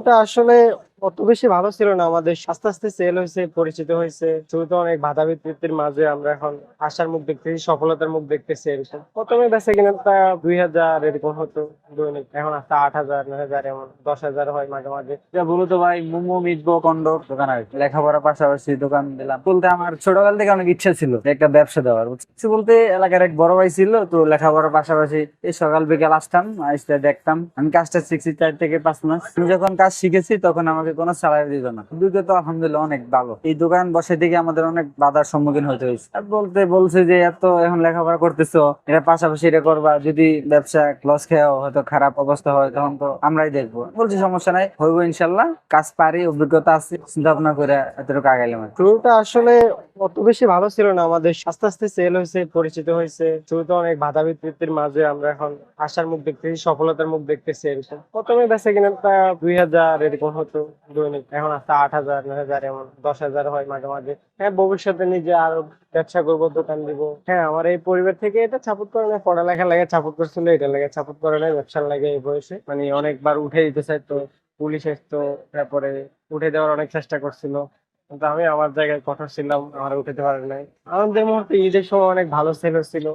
শুরুটা আসলে অত বেশি ভালো ছিল না। আমাদের আস্তে আস্তে সেল হয়েছে, পরিচিত হয়েছে। শুরুতে অনেক বাধা বিপত্তির মাঝে আমরা এখন আশার মুখ দেখতেছি, সফলতার মুখ দেখতেছি এরকম। প্রথমে বেঁচে কিনা তা দুই হাজার এরকম হতো। দৈনিক এখন আস্তে আট হাজার, নয় হাজার এমন, দশ হাজার হয় মাঝে মাঝে। যা মূলত ভাই, মোমো, মিটবো কন্ডো দোকান আর। লেখাপড়ার পাশাপাশি দোকান দিলাম। বলতে আমার ছোটকাল থেকে অনেক ইচ্ছা ছিল একটা ব্যবসা দেওয়ার? কিছু বলতে এলাকার এক বড় ভাই ছিল, তো লেখাপড়ার পাশাপাশি এই সকাল বিকাল আসতাম, আসতে দেখতাম। আমি কাজটা শিখছি চার থেকে পাঁচ মাস। আমি যখন কাজ শিখেছি, তখন আমাকে কোনো স্যালারি দিত না। দুটো তো আলহামদুলিল্লাহ অনেক ভালো। এই দোকান বসে থেকে আমাদের অনেক বাধার সম্মুখীন হতে হয়েছে। আর বলতে বলছে যে, এত এখন লেখাপড়া করতেছো এটা পাশাপাশি এটা করবা। যদি ব্যবসা লস খেয়েও হয়তো খারাপ অবস্থা হয়, তখন তো আমরাই দেখব। বলছি, সমস্যা নাই, হইব ইনশাল্লাহ কাজ পারি, অভিজ্ঞতা আছে চিন্তা ভাবনা করে এতটুকু আগাইলাম শুরুটা আসলে অত বেশি ভালো ছিল না। আমাদের আস্তে আস্তে সেল হয়েছে, পরিচিত হয়েছে। শুরুতে অনেক বাধা বিপত্তির মাঝে আমরা এখন আশার মুখ দেখতেছি, সফলতার মুখ দেখতেছি এরকম। প্রথমে বেঁচে কিনা দুই হাজার এরকম হতো। দৈনিক, এখন আছে আট হাজার, নয় হাজার, এমন দশ হাজার হয় মাঝে মাঝে হ্যাঁ ভবিষ্যতে নিজে আরও ব্যবসা করব, দোকান দিব। হ্যাঁ আমার এই পরিবার থেকে এটা সাপোর্ট করে না পড়ালেখা লাগে সাপোর্ট করছিল, এটা লাগে সাপোর্ট করে না ব্যবসার লাগে এই বয়সে। মানে অনেকবার উঠে দিতে চাইতো, পুলিশ আসতো তারপরে উঠে দেওয়ার অনেক চেষ্টা করছিল। কিন্তু আমি আমার জায়গায় কঠোর ছিলাম, আমার উঠাতে পারে নাই। আমাদের মুহূর্তে ঈদের সময় অনেক ভালো সেল হচ্ছিল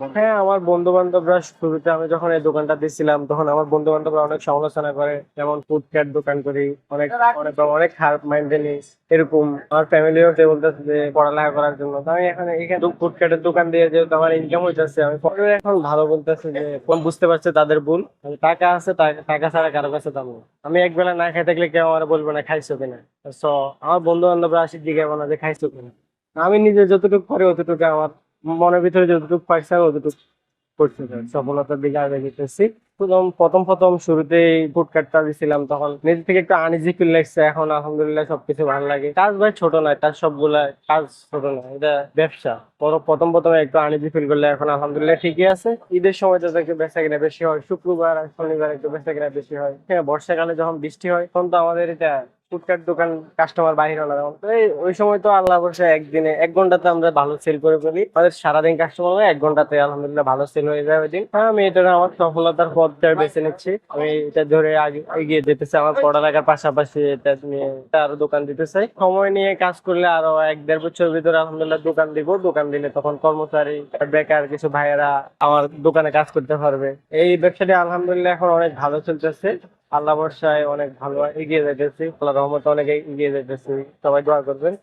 হ্যাঁ আমার বন্ধু বান্ধবরা শুরুতে আমি যখন এই দোকানটা দিয়েছিলাম তখন আমার বন্ধু বান্ধবরা অনেক সমালোচনা করে, যেমন ফুডক্যাট দোকান করি, অনেক অনেক অনেক খারাপ মাইন্ডে নিস এরকম। আমার ফ্যামিলিও বলতেছে যে পড়ালেখা করার জন্য। তো আমি এখন এখানে ফুডক্যাটের দোকান দিয়ে যেহেতু আমার ইনকাম হইতেছে, আমি এখন ভালো বলতেছে যে বুঝতে পারছে তাদের ভুল। টাকা আছে টাকা ছাড়া কারও কাছে দাম আমি এক বেলা না খাই থাকলে কেউ আমার বলব না, খাইছো কিনা? সো আমার বন্ধু বান্ধবরা আসি জিজ্ঞাসা না যে, খাইছো কিনা? আমি নিজে যতটুকু পারি, অতটুকু আমার মনের ভিতরে যতটুকু পাইছি অতটুকু চাই সফলতার দিকে আগে যেতেছি। প্রথম প্রথম প্রথম শুরুতে ফুডকার্টটা দিছিলাম তখন। নিজে থেকে একটু আনইজি ফিল লাগছে। এখন আলহামদুলিল্লাহ সবকিছু ভালো লাগে। কাজ ভাই ছোট নয়, কাজ সবগুলা কাজ ছোট নয়, এটা ব্যবসা। পর- প্রথম প্রথমে একটু আনইজি ফিল করলে এখন আলহামদুলিল্লাহ ঠিকই আছে। ঈদের সময় তো একটু বেচা কিনা বেশি হয়, শুক্রবার আর শনিবার একটু বেচা কিনা বেশি হয়। হ্যাঁ বর্ষাকালে যখন বৃষ্টি হয়, তখন তো আমাদের এটা ফুডকার্ট দোকান কাস্টমার হলো তো ওই সময় তো আল্লাহ বসে একদিনে এক ঘন্টাতে আমরা ভালো সেল করে ফেলি। আমাদের সারাদিন কাস্টমার হয়, এক ঘন্টাতে আলহামদুলিল্লাহ ভালো সেল হয়ে যায় ওই দিন। হ্যাঁ আমি এটা আমার সফলতার পথটা বেছে নিচ্ছি। আমি এটা ধরে আগে এগিয়ে চাই আমার পড়ালেখার পাশাপাশি এটা এটা আরও দোকান দিতে চাই। সময় নিয়ে কাজ করলে আরও এক দেড় বছর ভিতরে আলহামদুলিল্লাহ দোকান দিব। দোকান দিলে তখন কর্মচারী, বেকার কিছু ভাইয়েরা আমার দোকানে কাজ করতে পারবে। এই ব্যবসাটি আলহামদুলিল্লাহ এখন অনেক ভালো চলতেছে। আল্লাহ বর্ষায় অনেক ভালো এগিয়ে যাইতেছি। আল্লাহ রহমতে অনেক এগিয়ে যাইতেছি। সবাই দোয়া করবেন।